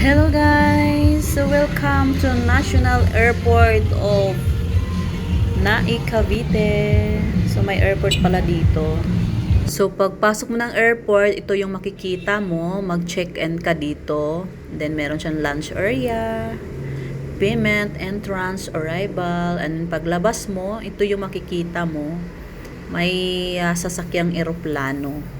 Hello guys! So welcome to National Airport of Nai Cavite. So may airport pala dito. So pagpasok mo ng airport, ito yung makikita mo. Mag-check-in ka dito. Then meron siyang lunch area, payment, entrance, arrival. And paglabas mo, ito yung makikita mo. May ah, sasakyang eroplano.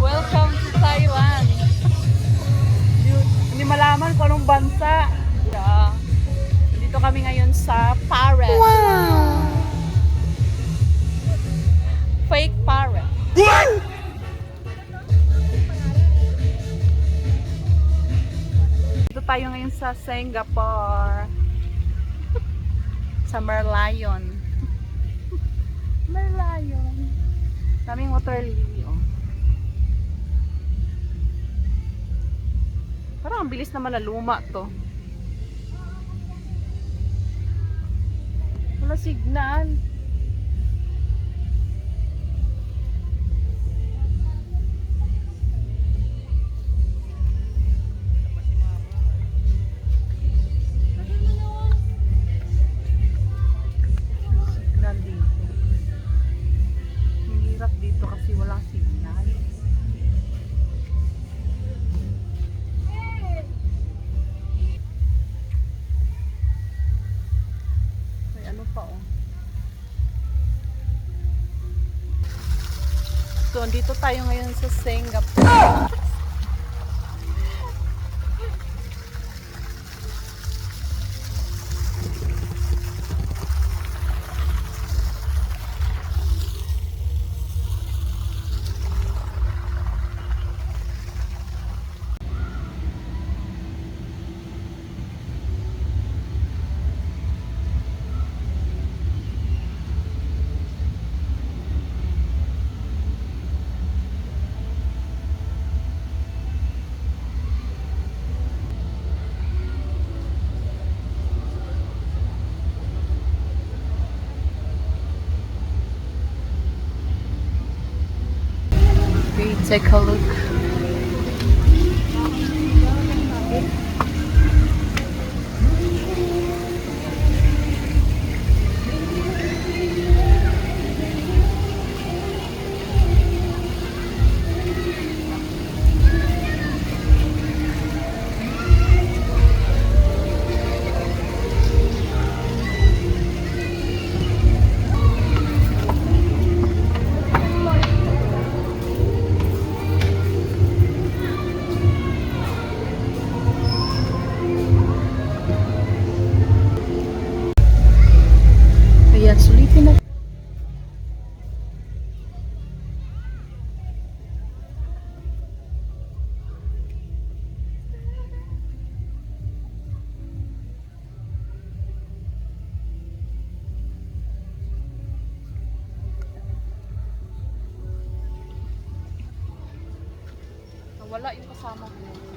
Welcome to Thailand. Hindi, malaman kung anong bansa. Yeah. Dito kami ngayon sa Paris. Wow! Fake Paris. Dito tayo ngayon sa Singapore. sa Merlion. Merlion. Daming water lily, oh. Parang ang bilis naman na luma to. Wala signal. Pa. So, andito tayo ngayon sa Singapore. büyütekalık. Wala yung kasama ko.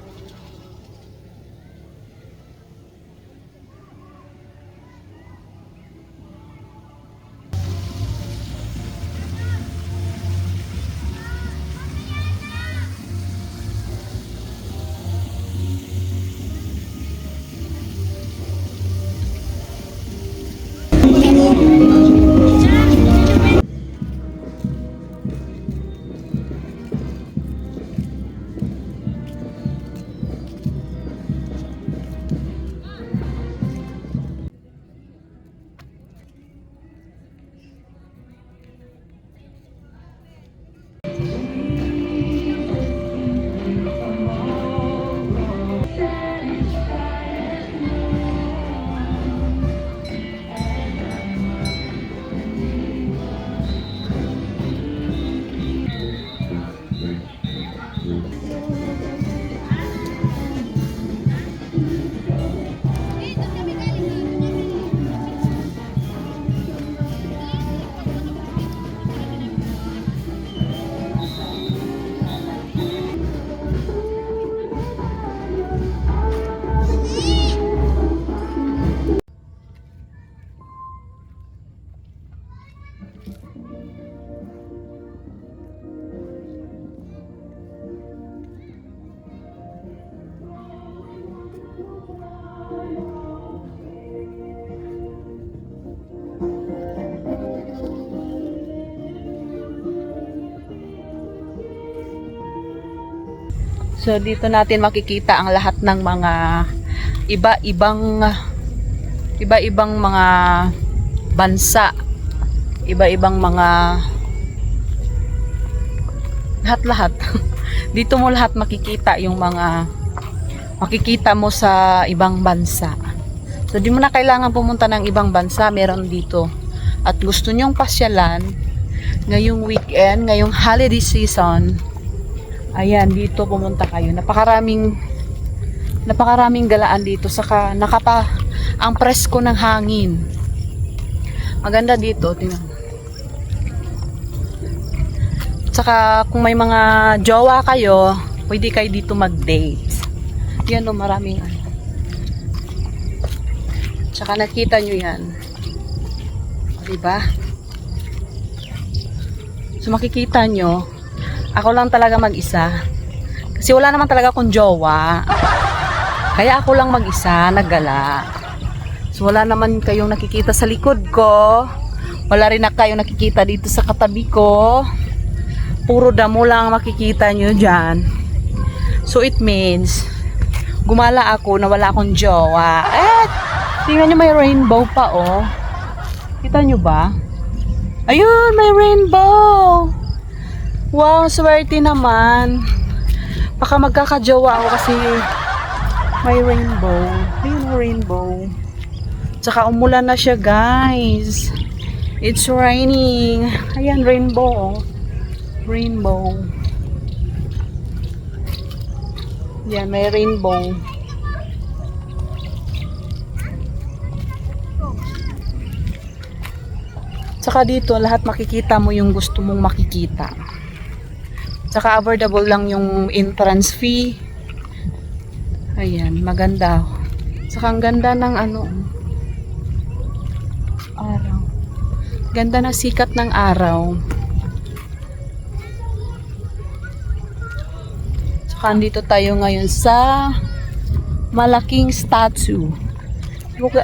So dito natin makikita ang lahat ng mga iba-ibang iba-ibang mga bansa, iba-ibang mga lahat-lahat. Dito mo lahat makikita yung mga makikita mo sa ibang bansa. So di mo na kailangan pumunta ng ibang bansa, meron dito. At gusto nyong pasyalan ngayong weekend, ngayong holiday season, Ayan, dito pumunta kayo. Napakaraming napakaraming galaan dito saka nakapa ang presko ng hangin. Maganda dito, tingnan. Saka kung may mga jowa kayo, pwede kayo dito mag-date. Yan o, maraming ano. Tsaka nakita nyo yan. O, Diba? So makikita nyo, ako lang talaga mag-isa. Kasi wala naman talaga akong jowa. Kaya ako lang mag-isa, naggala. So wala naman kayong nakikita sa likod ko. Wala rin na kayong nakikita dito sa katabi ko. Puro damo lang ang makikita nyo dyan. So it means, gumala ako na wala akong jowa. Eh, tingnan nyo may rainbow pa oh. Kita nyo ba? Ayun, may rainbow! Wow, swerte naman. Baka magkakajowa ako kasi may rainbow. Ayun, rainbow. Tsaka umulan na siya, guys. It's raining. Ayan, rainbow. oh. Rainbow. Yan, may rainbow. Tsaka dito, lahat makikita mo yung gusto mong makikita. Tsaka affordable lang yung entrance fee. Ayan, maganda. Tsaka ang ganda ng ano, araw. Ganda ng sikat ng araw. Tsaka andito tayo ngayon sa malaking statue.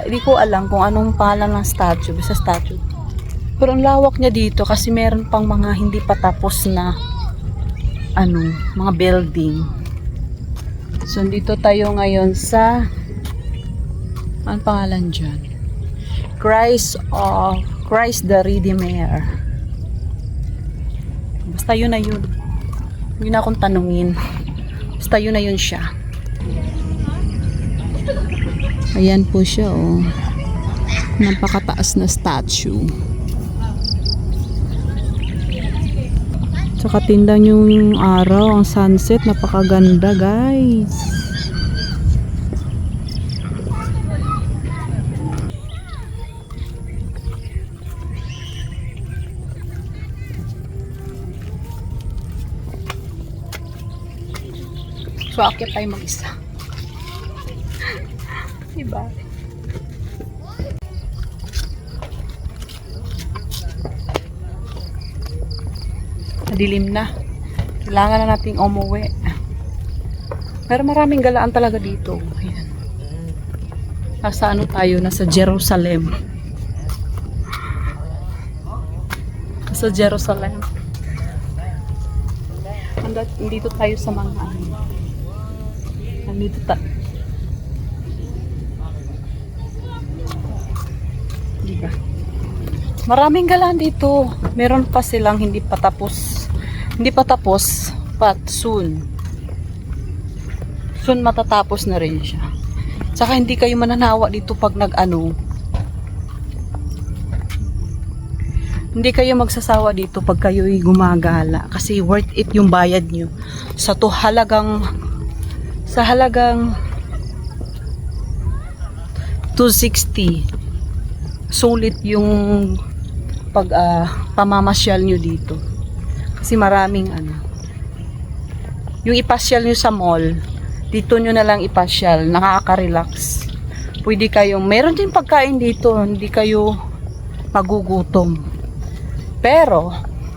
Di ko, alam kung anong pangalan ng statue. Basta statue. Pero ang lawak niya dito kasi meron pang mga hindi pa tapos na ano, mga building. So, dito tayo ngayon sa ang pangalan dyan? Christ of Christ the Redeemer. Basta yun na yun. Hindi na akong tanungin. Basta yun na yun siya. Ayan po siya, oh. Napakataas na statue. Tsaka tindan yung araw, ang sunset, napakaganda guys. So, akit tayo mag-isa. diba? Madilim na. Kailangan na nating umuwi. Pero maraming galaan talaga dito. Ayan. Nasa ano tayo? Nasa Jerusalem. Nasa Jerusalem. Anda, dito tayo sa mga ano. Nandito ta Diba? Maraming galaan dito. Meron pa silang hindi pa tapos. Hindi pa tapos, but soon. Soon matatapos na rin siya. Saka hindi kayo mananawa dito pag nag-ano. Hindi kayo magsasawa dito pag kayo'y gumagala kasi worth it yung bayad nyo. Sa to halagang sa halagang 260 sulit yung pag ah, pamamasyal nyo dito. Kasi maraming ano. Yung ipasyal nyo sa mall, dito nyo na lang ipasyal, nakaka-relax. Pwede kayong, meron din pagkain dito, hindi kayo magugutom. Pero,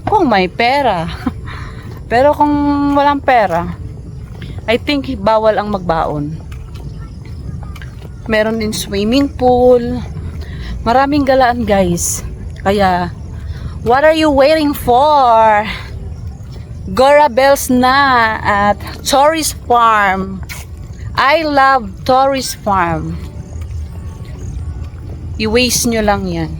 kung may pera, pero kung walang pera, I think bawal ang magbaon. Meron din swimming pool. Maraming galaan guys. Kaya, what are you waiting for? Gora Bells na at Tourist Farm. I love Tourist Farm. I-waste nyo lang yan.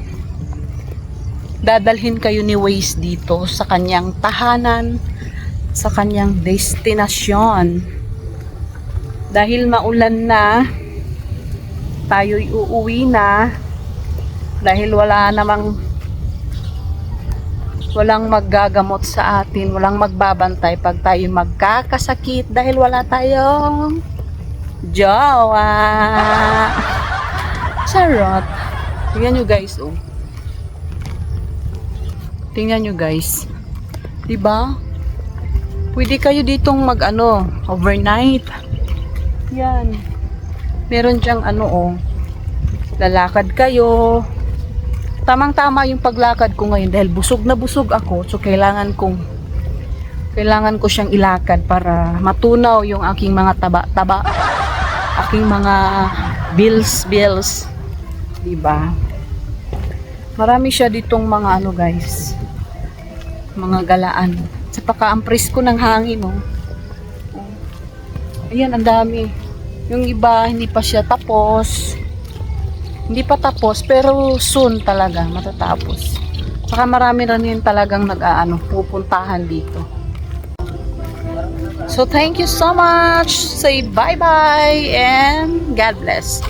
Dadalhin kayo ni Waze dito sa kanyang tahanan, sa kanyang destinasyon. Dahil maulan na, tayo'y uuwi na dahil wala namang walang maggagamot sa atin, walang magbabantay pag tayo magkakasakit dahil wala tayong jowa. Charot. Tingnan nyo guys, oh. Tingnan nyo guys. 'Di ba? Pwede kayo ditong mag ano, overnight. Yan. Meron diyang ano oh. Lalakad kayo. Tamang-tama yung paglakad ko ngayon dahil busog na busog ako. So kailangan kong kailangan ko siyang ilakad para matunaw yung aking mga taba-taba. Aking mga bills bills. 'Di ba? Marami siya ditong mga ano guys. Mga galaan. Sa paka ang presko ng hangin oh. Ayan, ang dami. Yung iba, hindi pa siya tapos. Hindi pa tapos, pero soon talaga matatapos. Saka marami rin yun talagang nag-aano, pupuntahan dito. So, thank you so much. Say bye-bye and God bless.